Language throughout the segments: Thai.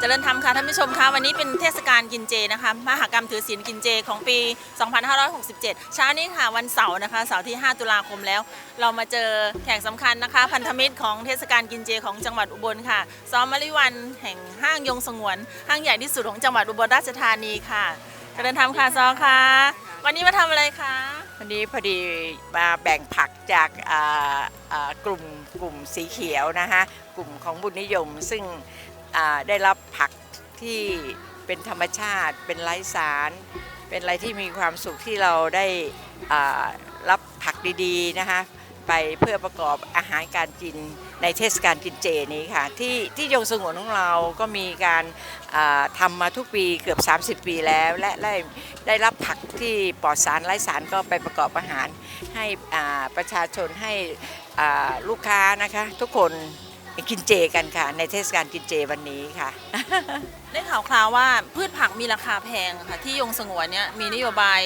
เจริญธรรมค่ะท่านผู้ชมคะวันนี้เป็นเทศกาลกินเจนะคะมหกรรมถือศีลกินเจของปี 2567 เช้านี้ค่ะวันเสาร์นะคะเสาร์ที่ 5 ตุลาคมแล้ว เรามาเจอแขกสำคัญนะคะ พันธมิตรของเทศกาลกินเจของจังหวัดอุบลค่ะซ้อมมะลิวันแห่งห้างยงสงวน ห้างใหญ่ที่สุดของจังหวัดอุบลราชธานีค่ะเจริญธรรมค่ะซ้อค่ะ วันนี้มาทำอะไรคะวันนี้พอดีมาแบ่งผักจากอ่าอ่ากลุ่มกลุ่มสีเขียวนะคะกลุ่มของบุญนิยมซึ่ง ได้รับผักที่เป็นธรรมชาติ เป็นไร้สาร เป็นอะไรที่มีความสุขที่เราได้รับผักดีๆนะคะไปเพื่อประกอบอาหารการกินในเทศกาลกินเจนี้ค่ะ ที่ที่ยงสงวนของเราก็มีการอ่าทำมาทุกปีเกือบ 30 ปีแล้ว และได้ได้รับผักที่ปลอดสารไร้สารก็ไปประกอบอาหารให้ประชาชนให้ลูกค้านะคะทุกคน กินเจกันค่ะ ในเทศกาลกินเจวันนี้ค่ะ ได้ข่าวคราวว่าพืชผักมีราคาแพงค่ะ ที่ยงสงวนเนี่ยมีนโยบาย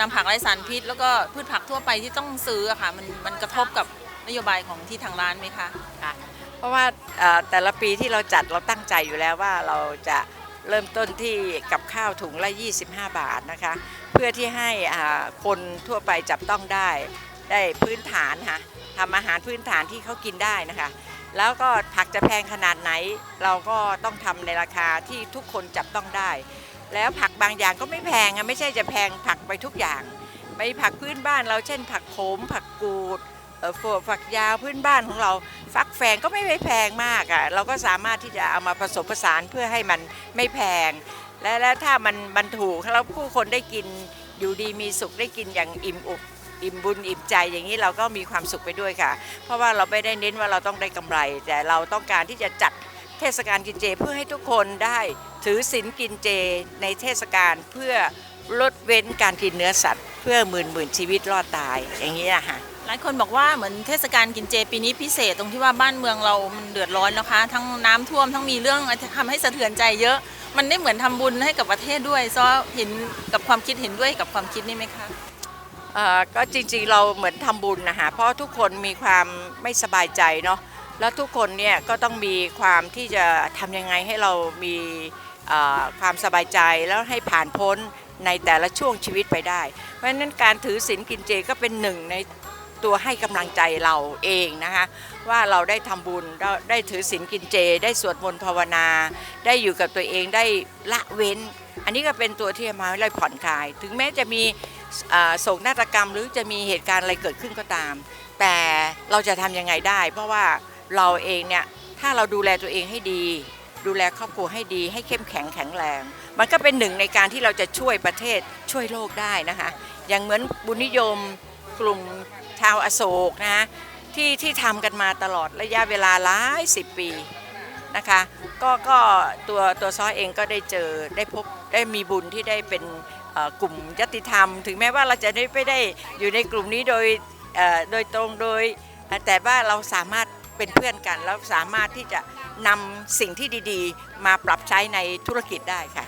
นำผักไร้สารพิษ แล้วก็พืชผักทั่วไปที่ต้องซื้ออะค่ะ มันมันกระทบกับนโยบายของที่ทางร้านไหมคะ ค่ะเพราะว่าเอ่อแต่ละปีที่เราจัดเราตั้งใจอยู่แล้วว่าเราจะเริ่มต้นที่กับข้าวถุงละ 25 บาทนะคะ เพื่อที่ให้อ่าคนทั่วไปจับต้องได้ ได้พื้นฐานค่ะทำอาหารพื้นฐานที่เขากินได้นะคะ แล้วก็ผักจะแพงขนาดไหน เราก็ต้องทำในราคาที่ทุกคนจับต้องได้ แล้วผักบางอย่างก็ไม่แพงอะไม่ใช่จะแพงผักไปทุกอย่างไปผักพื้นบ้านเราเช่น ผักโขม ผักกูดเอ่อฝัวฝักยาวพื้นบ้านของเรา ฟักแฟงก็ไม่ไปแพงมากอะ่ะเราก็สามารถที่จะเอามาผสมผสานเพื่อให้มันไม่แพง และแล้วถ้ามันมันถูกแล้วผู้คนได้กินอยู่ดีมีสุขได้กินอย่างอิ่มอก อิ่มบุญอิ่มใจอย่างนี้เราก็มีความสุขไปด้วยค่ะ เพราะว่าเราไม่ได้เน้นว่าเราต้องได้กำไร แต่เราต้องการที่จะจัดเทศกาลกินเจเพื่อให้ทุกคนได้ถือศีลกินเจในเทศกาลเพื่อลดเว้นการกินเนื้อสัตว์ เพื่อหมื่นหมื่นชีวิตรอดตายอย่างนี้นะคะหลายคนบอกว่าเหมือนเทศกาลกินเจปีนี้พิเศษตรงที่ว่าบ้านเมืองเรามันเดือดร้อนนะคะ ทั้งน้ำท่วมทั้งมีเรื่องทำให้สะเทือนใจเยอะ มันได้เหมือนทำบุญให้กับประเทศด้วยซอเห็นกับความคิดเห็นด้วยกับความคิดนี่ไหมคะ เอ่อก็จริงๆเราเหมือนทำบุญนะคะเพราะทุกคนมีความไม่สบายใจเนาะแล้วทุกคนเนี่ยก็ต้องมีความที่จะทำยังไงให้เรามีเอ่อความสบายใจแล้วให้ผ่านพ้นในแต่ละช่วงชีวิตไปได้ เพราะฉะนั้นการถือศีลกินเจก็เป็นหนึ่งในตัวให้กำลังใจเราเองนะคะว่าเราได้ทำบุญได้ได้ถือศีลกินเจ ได้สวดมนต์ภาวนา ได้อยู่กับตัวเองได้ละเว้น อันนี้ก็เป็นตัวที่จะมาให้เราผ่อนคลาย ถึงแม้จะมี โศกนาฏกรรมหรือจะมีเหตุการณ์อะไรเกิดขึ้นก็ตาม แต่เราจะทำยังไงได้ เพราะว่าเราเองเนี่ยถ้าเราดูแลตัวเองให้ดี ดูแลครอบครัวให้ดี ให้เข้มแข็งแข็งแรง มันก็เป็นหนึ่งในการที่เราจะช่วยประเทศช่วยโลกได้นะคะอย่างเหมือนบุญนิยมกลุ่มชาวอโศกนะที่ที่ทำกันมาตลอดระยะเวลาหลายสิบปีนะคะก็ก็ตัวตัวซ้อเองก็ได้เจอได้พบได้มีบุญที่ได้เป็น กลุ่มยติธรรม ถึงแม้ว่าเราจะได้ไม่ได้อยู่ในกลุ่มนี้โดยโดยตรงโดย แต่ว่าเราสามารถเป็นเพื่อนกัน แล้วสามารถที่จะนำสิ่งที่ดีๆ มาปรับใช้ในธุรกิจได้ค่ะ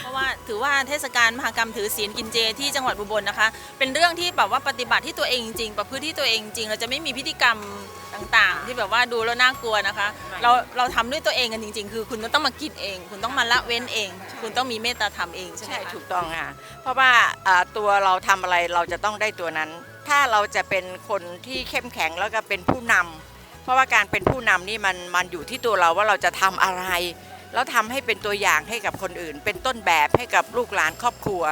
เพราะว่าถือว่าเทศกาลมหกรรมถือศีลกินเจที่จังหวัดอุบลนะคะ เป็นเรื่องที่แบบว่าปฏิบัติที่ตัวเองจริงประพฤติที่ตัวเองจริง เราจะไม่มีพิธีกรรมต่างๆ ที่แบบว่าดูแล้วน่ากลัวนะคะ เราเราทำด้วยตัวเองกันจริง ๆ คือ คุณต้องมากินเอง คุณต้องมาละเว้นเอง คุณต้องมีเมตตาธรรมเองใช่ไหมใช่คะ ถูกต้องค่ะ เพราะว่าอ่าตัวเราทำอะไรเราจะต้องได้ตัวนั้น ถ้าเราจะเป็นคนที่เข้มแข็งแล้วก็เป็นผู้นำเพราะว่าการเป็นผู้นำนี่มันมันอยู่ที่ตัวเราว่าเราจะทำอะไร แล้วทำให้เป็นตัวอย่างให้กับคนอื่น เป็นต้นแบบให้กับลูกหลานครอบครัว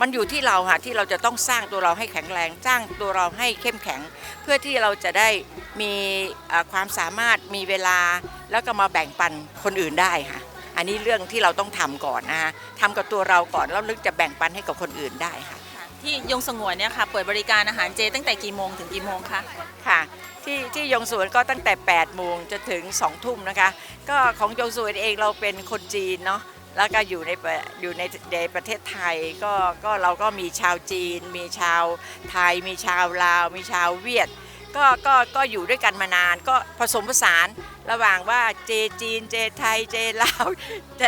มันอยู่ที่เราค่ะที่เราจะต้องสร้างตัวเราให้แข็งแรงสร้างตัวเราให้เข้มแข็ง เพื่อที่เราจะได้มีความสามารถมีเวลา แล้วก็มาแบ่งปันคนอื่นได้ค่ะอันนี้เรื่องที่เราต้องทำก่อนนะคะทำกับตัวเราก่อนแล้วลึกจะแบ่งปันให้กับคนอื่นได้ค่ะ ที่ยงสงวนเนี่ยค่ะเปิดบริการอาหารเจ ตั้งแต่กี่โมงถึงกี่โมงคะค่ะที่ที่ยงสวนก็ตั้งแต่ 8 โมงจนถึง 2 ทุ่มนะคะ ก็ของยงสวนเองเราเป็นคนจีนเนาะแล้วก็อยู่ในอยู่ในในประเทศไทยก็ก็เราก็มีชาวจีน มีชาวไทย มีชาวลาว มีชาวเวียด ก็ก็ก็อยู่ด้วยกันมานาน ก็ผสมผสานระหว่างว่าเจจีน เจไทย เจลาวเ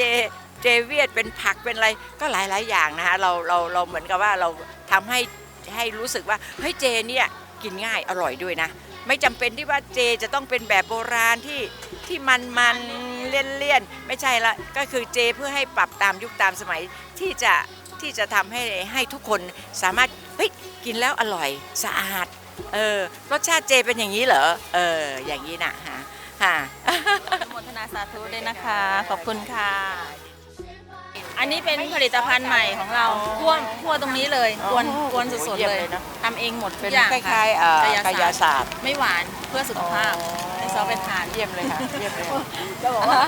จเจเวียดเป็นผักเป็นอะไรก็หลาย ๆ อย่างนะคะเราเราเราเหมือนกับว่าเราทำให้ให้รู้สึกว่าเฮ้ยเจเนี่ยกินง่ายอร่อยด้วยนะ ไม่จำเป็นที่ว่าเจจะต้องเป็นแบบโบราณที่ที่มันมันเลี่ยนเลี่ยนไม่ใช่ละก็คือเจเพื่อให้ปรับตามยุคตามสมัยที่จะที่จะทำให้ให้ทุกคนสามารถเฮ้ยกินแล้วอร่อยสะอาด เออรสชาติเจเป็นอย่างนี้เหรอเอออย่างนี้นะฮะฮะอนุโมทนาสาธุด้วยนะคะ ขอบคุณค่ะ อันนี้เป็นผลิตภัณฑ์ใหม่ของเราคั่วคั่วตรงนี้เลยกวนอ๋อกวนสดเยี่ๆยมเลยเลยนะทำเองหมดทุเป็กนอย่างคค่ะล้ายๆเอ่อกายาศาสตร์ไม่หวานเพื่อสุขภาพอ๋อให้ซอไปทานเยี่ยมเลยค่ะเยี่ยมเลยจะบอกว่า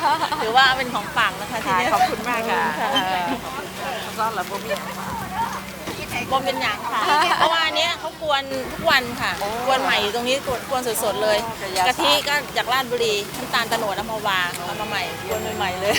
ถือว่าเป็นของฝากนะคะที่ค่ะนี่ขอบคุณมากค่ะขอบณซ่อนระบบอย่าง บอมเป็นอย่างค่ะ เพราะว่าอันเนี้ยเขากวนทุกวันค่ะ กวนใหม่อยู่ตรงนี้กวนกวนสดๆเลย กะทิก็จากราชบุรีน้ำตาลตะโนดน้ำมาวาเอามาใหม่กวนใหม่ๆเลย